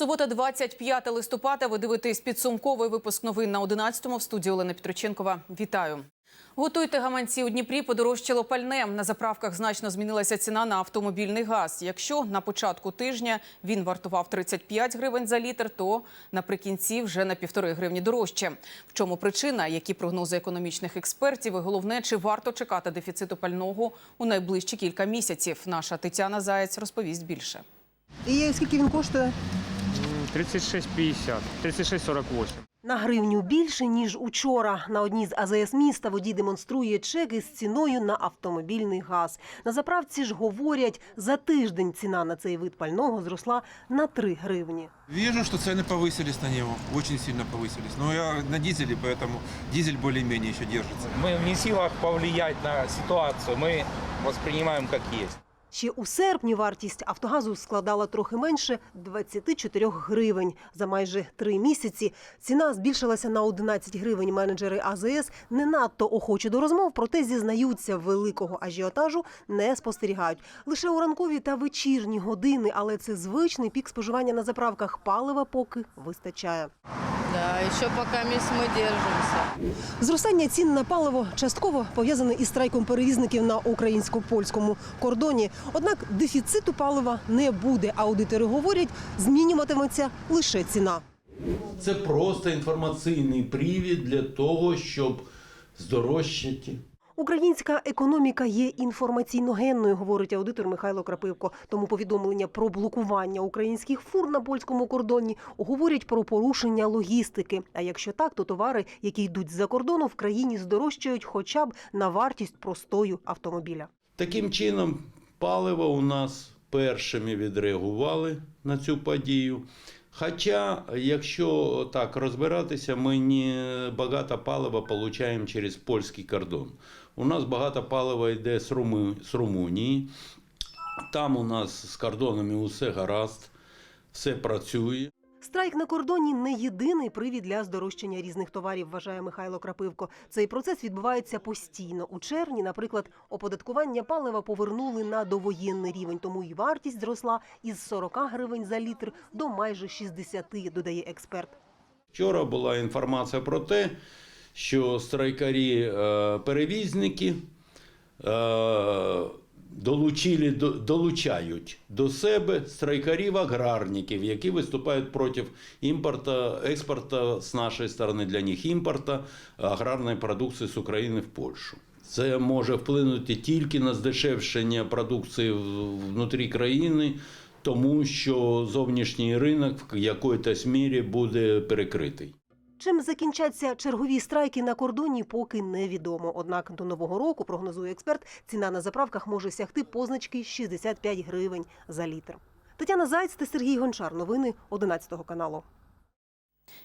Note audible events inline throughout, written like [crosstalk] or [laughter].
Субота, 25 листопада. Ви дивитесь підсумковий випуск новин на 11-му в студії Олена Петроченкова. Вітаю. Готуйте гаманці у Дніпрі. Подорожчало пальне. На заправках значно змінилася ціна на автомобільний газ. Якщо на початку тижня він вартував 35 гривень за літр, то наприкінці вже на півтори гривні дорожче. В чому причина? Які прогнози економічних експертів? І головне, чи варто чекати дефіциту пального у найближчі кілька місяців? Наша Тетяна Заєць розповість більше. І скільки він коштує? 36,50, 36,48. На гривню більше, ніж учора. На одній з АЗС міста водій демонструє чек із ціною на автомобільний газ. На заправці ж говорять, за тиждень ціна на цей вид пального зросла на 3 гривні. Вижу, что цены повысились на него, очень сильно повысились. Но я на дизеле, поэтому дизель более-менее еще держится. Мы не в силах повлиять на ситуацию, мы воспринимаем как есть. Ще у серпні вартість автогазу складала трохи менше 24 гривень. За майже три місяці ціна збільшилася на 11 гривень. Менеджери АЗС не надто охочі до розмов, проте зізнаються, великого ажіотажу не спостерігають. Лише у ранкові та вечірні години, але це звичний пік споживання на заправках. Палива поки вистачає. Да, еще пока месяц мы держимся. Зростання цін на паливо частково пов'язане із страйком перевізників на українсько-польському кордоні. Однак дефіциту палива не буде. Аудитори говорять, змінюватиметься лише ціна. Це просто інформаційний привід для того, щоб здорожчати. Українська економіка є інформаційно-генною, говорить аудитор Михайло Крапивко. Тому повідомлення про блокування українських фур на польському кордоні говорять про порушення логістики. А якщо так, то товари, які йдуть з-за кордону, в країні здорожчають хоча б на вартість простою автомобіля. Таким чином, паливо у нас першими відреагували на цю подію. Хоча, якщо так розбиратися, ми не багато палива отримуємо через польський кордон. У нас багато палива йде з, Руми, з Румунії. Там у нас з кордонами усе гаразд, все працює. Страйк на кордоні не єдиний привід для здорожчання різних товарів, вважає Михайло Крапивко. Цей процес відбувається постійно. У червні, наприклад, оподаткування палива повернули на довоєнний рівень, тому і вартість зросла із 40 гривень за літр до майже 60, додає експерт. Вчора була інформація про те, що страйкарі-перевізники долучили, до- долучають до себе страйкарів-аграрників, які виступають проти імпорту, експорту з нашої сторони для них імпорту аграрної продукції з України в Польщу. Це може вплинути тільки на здешевшення продукції внутрі країни, тому що зовнішній ринок в якоїсь мірі буде перекритий. Чим закінчаться чергові страйки на кордоні, поки невідомо. Однак до нового року, прогнозує експерт, ціна на заправках може сягти позначки 65 гривень за літр. Тетяна Зайць та Сергій Гончар. Новини 11 каналу.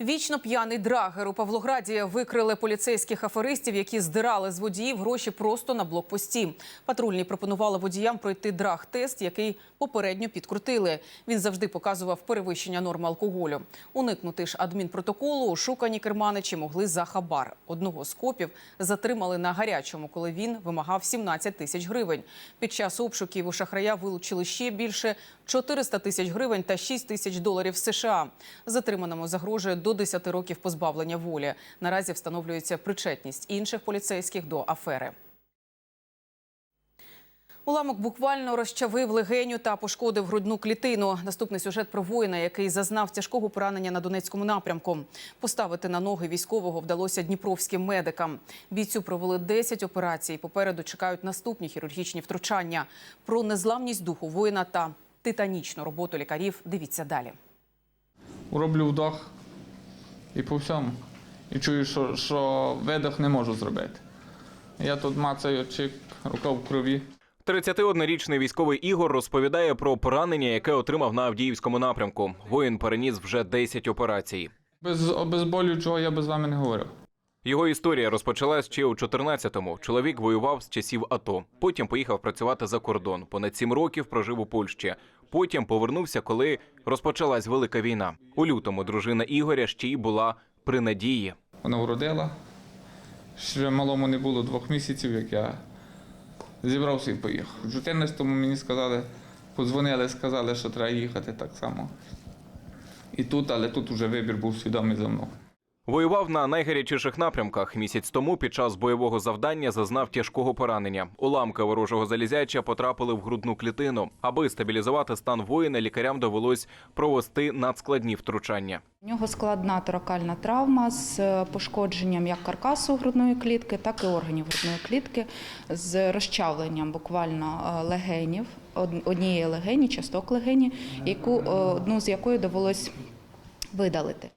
Вічно п'яний драгер у Павлограді викрили поліцейських аферистів, які здирали з водіїв гроші просто на блокпості. Патрульні пропонували водіям пройти драг-тест, який попередньо підкрутили. Він завжди показував перевищення норми алкоголю. Уникнути ж адмінпротоколу шукані керманичі могли за хабар. Одного з копів затримали на гарячому, коли він вимагав 17 тисяч гривень. Під час обшуків у шахрая вилучили ще більше 400 тисяч гривень та 6 тисяч доларів США. Затриманому загрожує до 10 років позбавлення волі. Наразі встановлюється причетність інших поліцейських до афери. Уламок буквально розчавив легеню та пошкодив грудну клітину. Наступний сюжет про воїна, який зазнав тяжкого поранення на Донецькому напрямку. Поставити на ноги військового вдалося дніпровським медикам. Бійцю провели 10 операцій. Попереду чекають наступні хірургічні втручання. Про незламність духу воїна та титанічну роботу лікарів. Дивіться далі. роблю вдох і по всьому. І чую, що, що видох не можу зробити. Я тут мацаю чик, рука в крові. 31-річний військовий Ігор розповідає про поранення, яке отримав на Авдіївському напрямку. Воїн переніс вже 10 операцій. Без обезболюючого я би з вами не говорив. Його історія розпочалась ще у 14-му. Чоловік воював з часів АТО. Потім поїхав працювати за кордон. Понад сім років прожив у Польщі. Потім повернувся, коли розпочалась велика війна. У лютому дружина Ігоря ще й була при надії. Вона вродила. Ще малому не було двох місяців, як я зібрався і поїхав. У 14-му мені сказали, подзвонили, сказали, що треба їхати так само. і тут, але тут уже вибір був свідомий за мною. Воював на найгарячіших напрямках. Місяць тому під час бойового завдання зазнав тяжкого поранення. Уламки ворожого залізяча потрапили в грудну клітину. Аби стабілізувати стан воїна, лікарям довелось провести надскладні втручання. У нього складна торакальна травма з е, пошкодженням як каркасу грудної клітки, так і органів грудної клітки, з розчавленням буквально е, легенів, од- однієї легені, часток легені, яку е, одну з якої довелось видалити.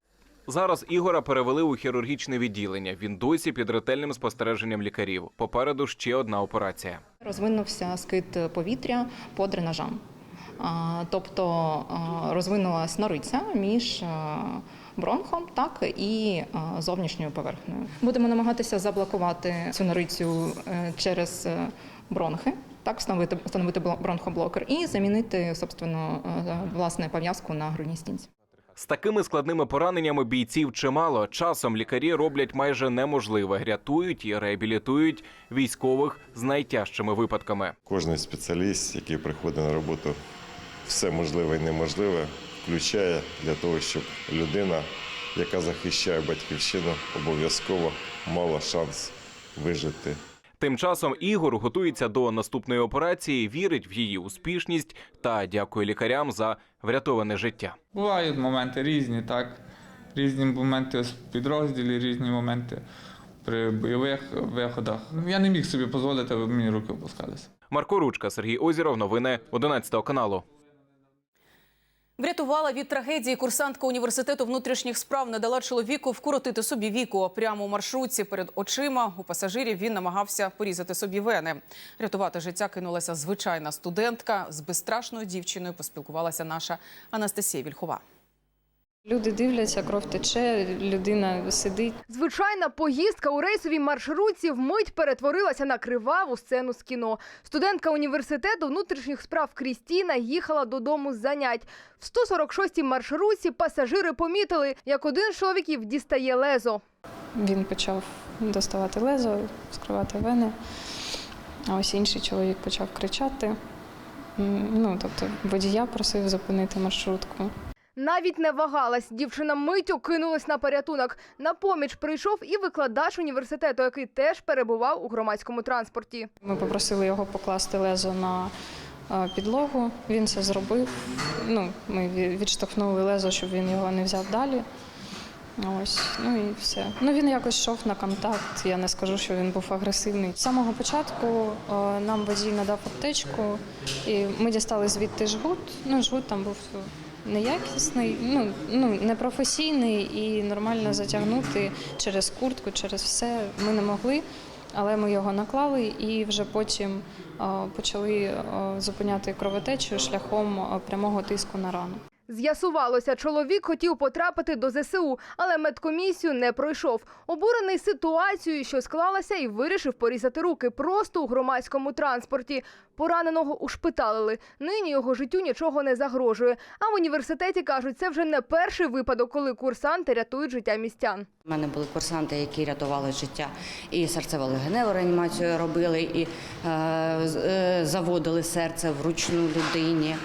Зараз Ігора перевели у хірургічне відділення. Він досі під ретельним спостереженням лікарів. Попереду ще одна операція. Розвинувся скид повітря по дренажам. Тобто розвинулася нориця між бронхом так, і зовнішньою поверхнею. Будемо намагатися заблокувати цю норицю е, через е, бронхи, так, встановити, встановити бло- бронхоблокер і замінити, собственно, е, власне пов'язку на грудній стінці. З такими складними пораненнями бійців чимало. Часом лікарі роблять майже неможливе, рятують і реабілітують військових з найтяжчими випадками. Кожен спеціаліст, який приходить на роботу, все можливе і неможливе включає для того, щоб людина, яка захищає батьківщину, обов'язково мала шанс вижити. Тим часом Ігор готується до наступної операції, вірить в її успішність та дякує лікарям за врятоване життя. Бувають моменти різні, так. Різні моменти в підрозділі, різні моменти при бойових виходах. Я не міг собі дозволити, аби мені руки опускалися. Марко Ручка, Сергій Озіров, новини 11 каналу. Врятувала від трагедії курсантка університету внутрішніх справ не дала чоловіку вкоротити собі віку. Прямо у маршрутці перед очима у пасажирів він намагався порізати собі вени. Рятувати життя кинулася звичайна студентка. З безстрашною дівчиною поспілкувалася наша Анастасія Вільхова. Люди дивляться, кров тече, людина сидить. Звичайна поїздка у рейсовій маршрутці вмить перетворилася на криваву сцену з кіно. Студентка університету внутрішніх справ Крістіна їхала додому з занять. В 146-й маршрутці пасажири помітили, як один з чоловіків дістає лезо. Він почав доставати лезо, вскривати вени. А ось інший чоловік почав кричати. Ну, тобто водія просив зупинити маршрутку. Навіть не вагалась. Дівчина миттю кинулась на порятунок. На поміч прийшов і викладач університету, який теж перебував у громадському транспорті. Ми попросили його покласти лезо на е, підлогу. Він це зробив. Ну, ми відштовхнули лезо, щоб він його не взяв далі. Ось, ну і все. Ну він якось йшов на контакт. Я не скажу, що він був агресивний. З самого початку е, нам водій надав аптечку, і ми дістали звідти жгут. Ну, жгут там був неякісний, ну, ну непрофесійний і нормально затягнути через куртку, через все ми не могли. Але ми його наклали і вже потім почали зупиняти кровотечу шляхом прямого тиску на рану. З'ясувалося, чоловік хотів потрапити до ЗСУ, але медкомісію не пройшов. Обурений ситуацією, що склалася, і вирішив порізати руки просто у громадському транспорті. Пораненого ушпиталили. Нині його життю нічого не загрожує. А в університеті кажуть, це вже не перший випадок, коли курсанти рятують життя містян. У мене були курсанти, які рятували життя і серцево-легеневу реанімацію робили, і е, е, заводили серце вручну людині,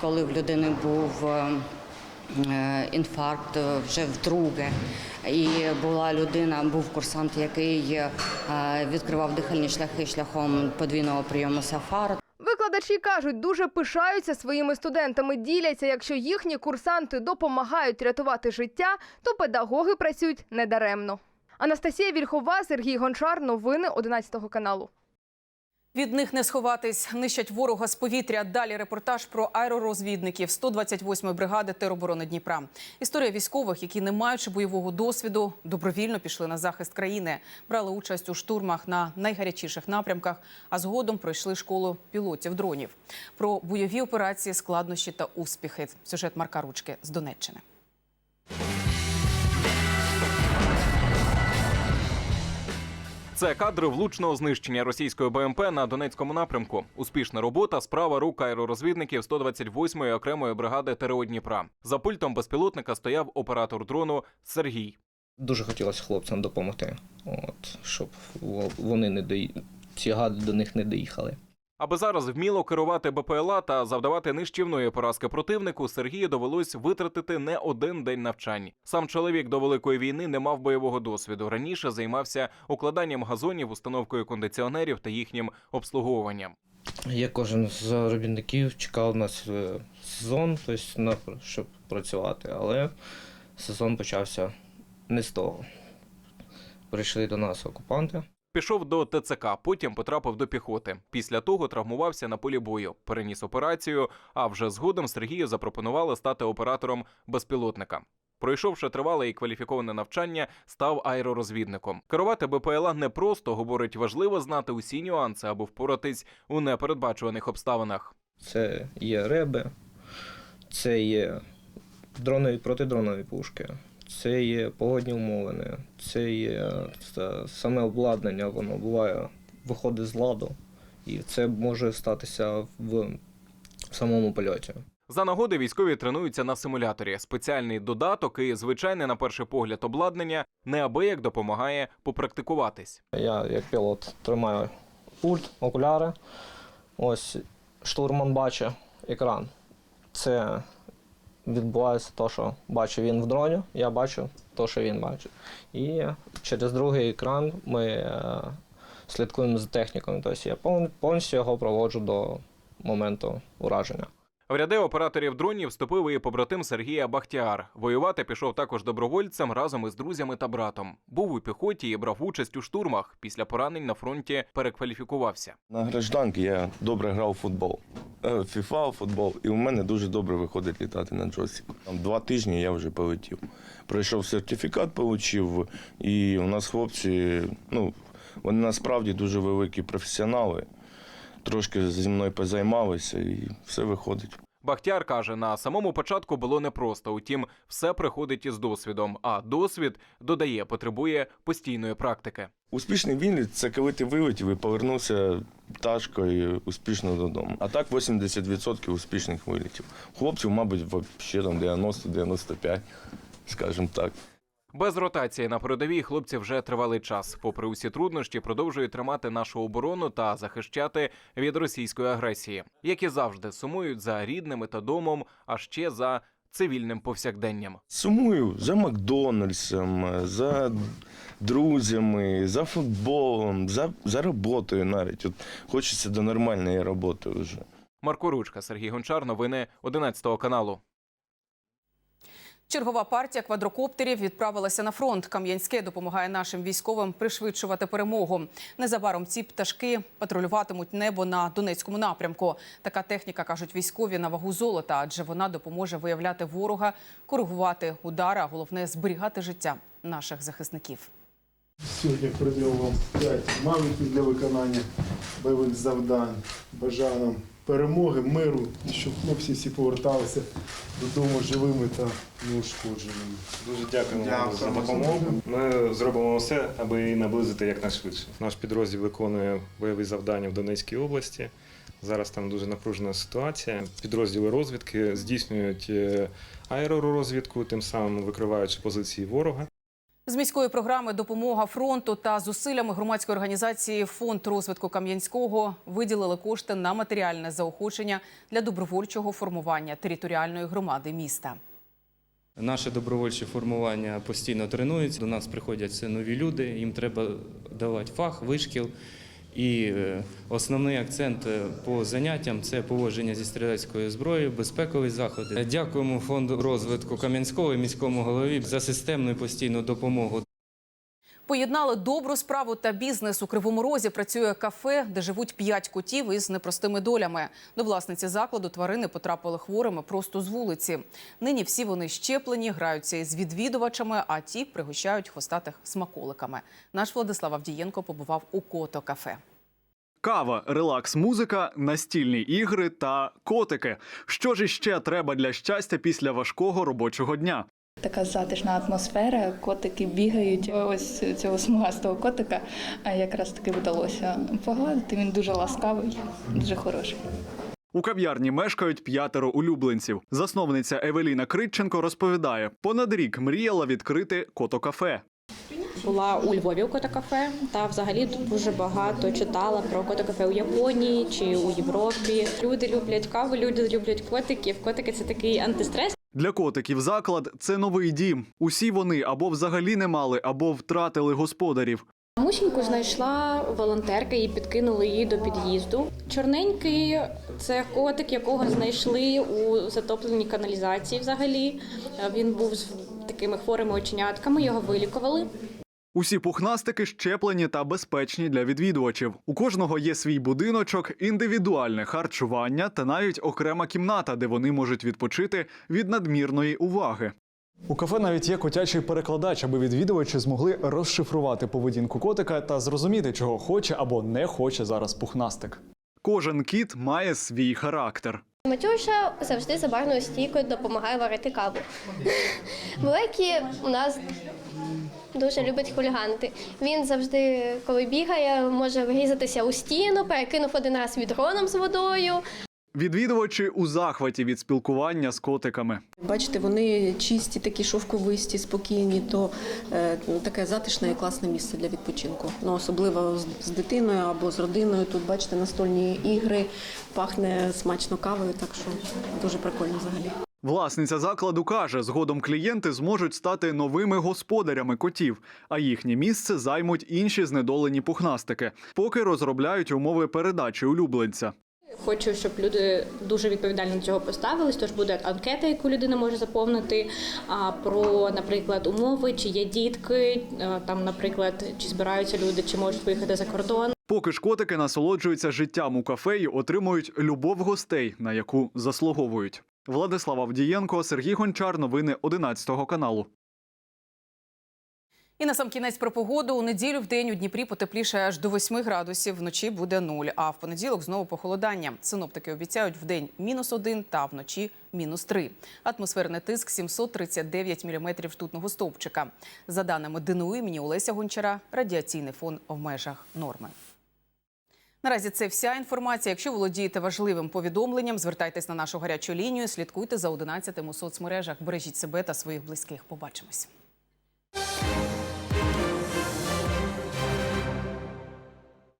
коли в людини був е, е, інфаркт е, вже вдруге. І була людина, був курсант, який відкривав дихальні шляхи шляхом подвійного прийому сафар. Викладачі кажуть, дуже пишаються своїми студентами, діляться, якщо їхні курсанти допомагають рятувати життя, то педагоги працюють недаремно. Анастасія Вільхова, Сергій Гончар. Новини 11 каналу. Від них не сховатись, нищать ворога з повітря. Далі репортаж про аеророзвідників 128-ї бригади тероборони Дніпра. Історія військових, які, не маючи бойового досвіду, добровільно пішли на захист країни, брали участь у штурмах на найгарячіших напрямках, а згодом пройшли школу пілотів дронів. Про бойові операції, складнощі та успіхи. Сюжет Марка Ручки з Донеччини. Це кадри влучного знищення російської БМП на Донецькому напрямку. Успішна робота, справа рук аеророзвідників 128-ї окремої бригади ТРО Дніпра. За пультом безпілотника стояв оператор дрону Сергій. Дуже хотілося хлопцям допомогти, от, щоб вони не дої... ці гади до них не доїхали. Аби зараз вміло керувати БПЛА та завдавати нищівної поразки противнику, Сергію довелось витратити не один день навчань. Сам чоловік до великої війни не мав бойового досвіду. Раніше займався укладанням газонів, установкою кондиціонерів та їхнім обслуговуванням. Як кожен з робітників чекав на сезон, тобто на щоб працювати, але сезон почався не з того. Прийшли до нас окупанти. Пішов до ТЦК, потім потрапив до піхоти. Після того травмувався на полі бою, переніс операцію. А вже згодом Сергію запропонували стати оператором безпілотника. Пройшовши тривале і кваліфіковане навчання, став аеророзвідником. Керувати БПЛА непросто, говорить, важливо знати усі нюанси, аби впоратись у непередбачуваних обставинах. Це є реби, це є дронові протидронові пушки, це є погодні умовини, це є це саме обладнання, воно буває, виходить з ладу, і це може статися в самому польоті. За нагоди військові тренуються на симуляторі. Спеціальний додаток і звичайне на перший погляд обладнання неабияк допомагає попрактикуватись. Я як пілот тримаю пульт, окуляри. Ось штурман бачить екран. Це відбувається те, що бачу він в дроні, я бачу те, що він бачить. І через другий екран ми е, слідкуємо за технікою. Тобто я повністю його проводжу до моменту ураження. В ряди операторів дронів вступив і побратим Сергія Бахтіар. Воювати пішов також добровольцем разом із друзями та братом. Був у піхоті і брав участь у штурмах. Після поранень на фронті перекваліфікувався. На гражданки я добре грав у футбол. Е, Фіфа, футбол, і у мене дуже добре виходить літати на джойстику. Там два тижні я вже полетів. Пройшов сертифікат, отримав, і у нас хлопці, ну, вони насправді дуже великі професіонали. Трошки зі мною позаймалися і все виходить. Бахтіар каже, на самому початку було непросто. Утім, все приходить із досвідом. А досвід додає, потребує постійної практики. Успішний виліт це коли ти вилетів і повернувся пташкою успішно додому. А так 80% успішних вилітів. Хлопців, мабуть, взагалі там 90-95, скажімо так. Без ротації на передовій хлопці вже тривалий час. Попри усі труднощі, продовжують тримати нашу оборону та захищати від російської агресії, як і завжди сумують за рідними та домом, а ще за цивільним повсякденням. Сумую за Макдональдсом, за друзями, за футболом, за, за роботою навіть. От хочеться до нормальної роботи вже. Марко Ручка, Сергій Гончар, новини 11 каналу. Чергова партія квадрокоптерів відправилася на фронт. Кам'янське допомагає нашим військовим пришвидшувати перемогу. Незабаром ці пташки патрулюватимуть небо на Донецькому напрямку. Така техніка кажуть військові на вагу золота, адже вона допоможе виявляти ворога, коригувати удари, а головне зберігати життя наших захисників. Сьогодні передаю вам 5 мавіків для виконання бойових завдань. Бажаю нам перемоги, миру і щоб хлопці всі поверталися додому живими та неушкодженими. Дуже дякуємо вам за допомогу. Ми зробимо все, аби її наблизити якнайшвидше. Наш підрозділ виконує бойові завдання в Донецькій області. Зараз там дуже напружена ситуація. Підрозділи розвідки здійснюють е, аеророзвідку, тим самим викриваючи позиції ворога. З міської програми Допомога фронту та зусиллями громадської організації Фонд розвитку Кам'янського виділили кошти на матеріальне заохочення для добровольчого формування територіальної громади міста. Наше добровольче формування постійно тренується. До нас приходять нові люди. Їм треба давати фах, вишкіл. І е, основний акцент е, по заняттям це поводження зі стрілецькою зброєю, безпекові заходи. Дякуємо фонду розвитку Кам'янського і міському голові за системну і постійну допомогу. Поєднали добру справу та бізнес. У Кривому Розі працює кафе, де живуть п'ять котів із непростими долями. До власниці закладу тварини потрапили хворими просто з вулиці. Нині всі вони щеплені, граються із відвідувачами, а ті пригощають хвостатих смаколиками. Наш Владислав Авдієнко побував у кото кафе. Кава, релакс, музика, настільні ігри та котики. Що ж іще треба для щастя після важкого робочого дня? Така затишна атмосфера, котики бігають. Ось цього смугастого котика а якраз таки вдалося погладити. Він дуже ласкавий, дуже хороший. У кав'ярні мешкають п'ятеро улюбленців. Засновниця Евеліна Критченко розповідає, понад рік мріяла відкрити кото-кафе. Була у Львові у кота-кафе, та взагалі дуже багато читала про кота-кафе у Японії чи у Європі. Люди люблять каву, люди люблять котиків. Котики це такий антистрес. Для котиків заклад це новий дім. Усі вони або взагалі не мали, або втратили господарів. Мусіньку знайшла волонтерка і підкинули її до під'їзду. Чорненький це котик, якого знайшли у затопленій каналізації. Взагалі він був з такими хворими оченятками. Його вилікували. Усі пухнастики щеплені та безпечні для відвідувачів. У кожного є свій будиночок, індивідуальне харчування та навіть окрема кімната, де вони можуть відпочити від надмірної уваги. У кафе навіть є котячий перекладач, аби відвідувачі змогли розшифрувати поведінку котика та зрозуміти, чого хоче або не хоче зараз пухнастик. Кожен кіт має свій характер. Матюша завжди за барною стійкою допомагає варити каву. [laughs] Великий у нас дуже любить хуліганити. Він завжди, коли бігає, може врізатися у стіну, перекинув один раз відроном з водою. Відвідувачі у захваті від спілкування з котиками. Бачите, вони чисті, такі шовковисті, спокійні, то е, таке затишне і класне місце для відпочинку. Ну, особливо з, з дитиною або з родиною. Тут бачите настольні ігри, пахне смачно кавою, так що дуже прикольно взагалі. Власниця закладу каже, згодом клієнти зможуть стати новими господарями котів, а їхнє місце займуть інші знедолені пухнастики, поки розробляють умови передачі улюбленця. Хочу, щоб люди дуже відповідально до цього поставились. Тож буде анкета, яку людина може заповнити а, про, наприклад, умови, чи є дітки, там, наприклад, чи збираються люди, чи можуть виїхати за кордон. Поки ж котики насолоджуються життям у кафе отримують любов гостей, на яку заслуговують. Владислав Авдієнко, Сергій Гончар. Новини 11 каналу. І на сам кінець про погоду. У неділю в день у Дніпрі потепліше аж до 8 градусів, вночі буде 0, а в понеділок знову похолодання. Синоптики обіцяють в день мінус 1 та вночі мінус 3. Атмосферний тиск 739 міліметрів ртутного стовпчика. За даними ДНУ імені Олеся Гончара, радіаційний фон в межах норми. Наразі це вся інформація. Якщо володієте важливим повідомленням, звертайтесь на нашу гарячу лінію, слідкуйте за 11 у соцмережах. Бережіть себе та своїх близьких. Побачимось.